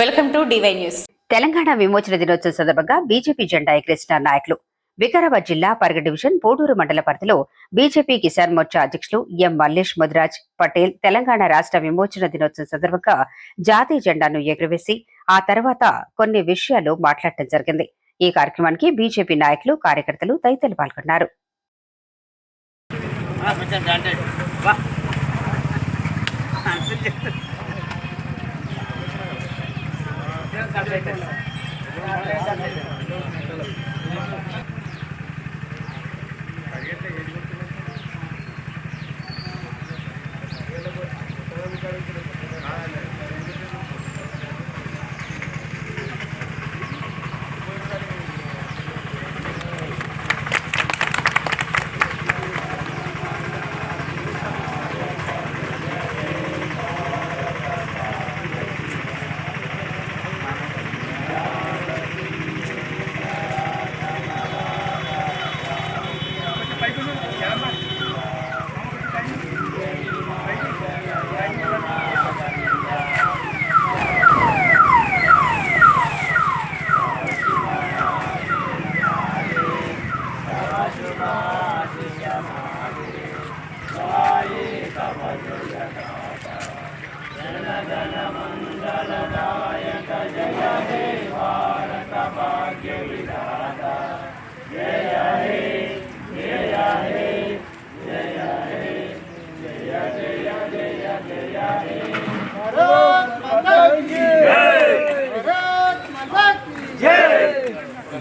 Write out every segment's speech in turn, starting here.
Welcome to DY news. Telangana విమోచన దినోత్సవం సందర్భంగా బీజేపీ జెండా ఎగరేసిన నాయకులు వికారాబాద్ జిల్లా పరగ డివిజన్ పోడూరు మండల పరిధిలో బీజేపీ కిసాన్ మోర్చా అధ్యక్షులు ఎం మల్లేష్ ముదిరాజ్ పటేల్ తెలంగాణ రాష్ట్ర విమోచన దినోత్సవం సందర్భంగా జాతీయ జెండాను ఎగురవేసి ఆ తర్వాత కొన్ని విషయాలు మాట్లాడటం జరిగింది. ఈ కార్యక్రమానికి బీజేపీ నాయకులు కార్యకర్తలు తదితరులు పాల్గొన్నారు. Subject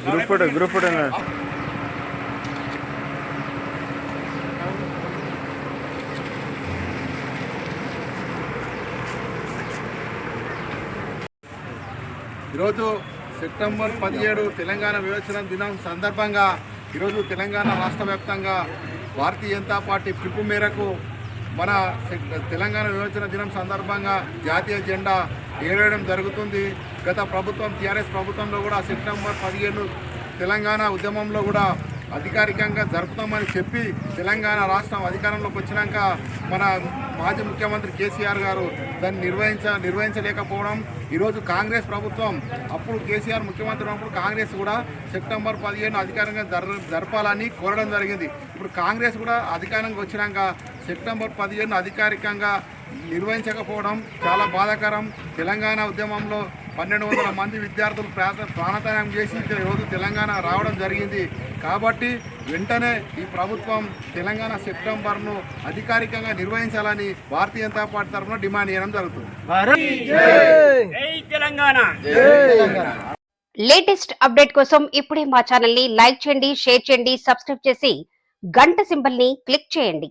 group photo group photo ఈరోజు సెప్టెంబర్ పదిహేడు తెలంగాణ వివేచన దినం సందర్భంగా ఈరోజు తెలంగాణ రాష్ట్ర వ్యాప్తంగా భారతీయ జనతా పార్టీ పిలుపు మేరకు మన సె- తెలంగాణ విమోచన దినం సందర్భంగా జాతీయ జెండా ఏరేయడం జరుగుతుంది. గత ప్రభుత్వం టీఆర్ఎస్ ప్రభుత్వంలో కూడా సెప్టెంబర్ పదిహేను తెలంగాణ ఉద్యమంలో కూడా అధికారికంగా జరుపుతామని చెప్పి తెలంగాణ రాష్ట్రం అధికారంలోకి వచ్చినాక మన మాజీ ముఖ్యమంత్రి కేసీఆర్ గారు దాన్ని నిర్వహించ నిర్వహించలేకపోవడం ఈరోజు కాంగ్రెస్ ప్రభుత్వం అప్పుడు కేసీఆర్ ముఖ్యమంత్రి ఉన్నప్పుడు కాంగ్రెస్ కూడా సెప్టెంబర్ పదిహేను అధికారంగా జర జరపాలని కోరడం జరిగింది. ఇప్పుడు కాంగ్రెస్ కూడా అధికారంగా వచ్చినాక సెప్టెంబర్ పదిహేను అధికారికంగా నిర్వహించకపోవడం చాలా బాధాకరం. తెలంగాణ ఉద్యమంలో పన్నెండు వందల మంది విద్యార్థులు ప్రాణ ప్రాణత్యాగం చేసి ఈరోజు తెలంగాణ రావడం జరిగింది. కాబట్టి వెంటనే ఈ ప్రభుత్వం తెలంగాణ సెప్టెంబర్ను అధికారికంగా నిర్వహించాలని భారతీయ జనతా పార్టీ తరఫున డిమాండ్ చేయడం జరుగుతుంది. లేటెస్ట్ అప్డేట్ కోసం ఇప్పుడే మా ఛానల్ని లైక్ చేయండి షేర్ చేయండి సబ్స్క్రైబ్ చేసి గంట సింబల్ని క్లిక్ చేయండి.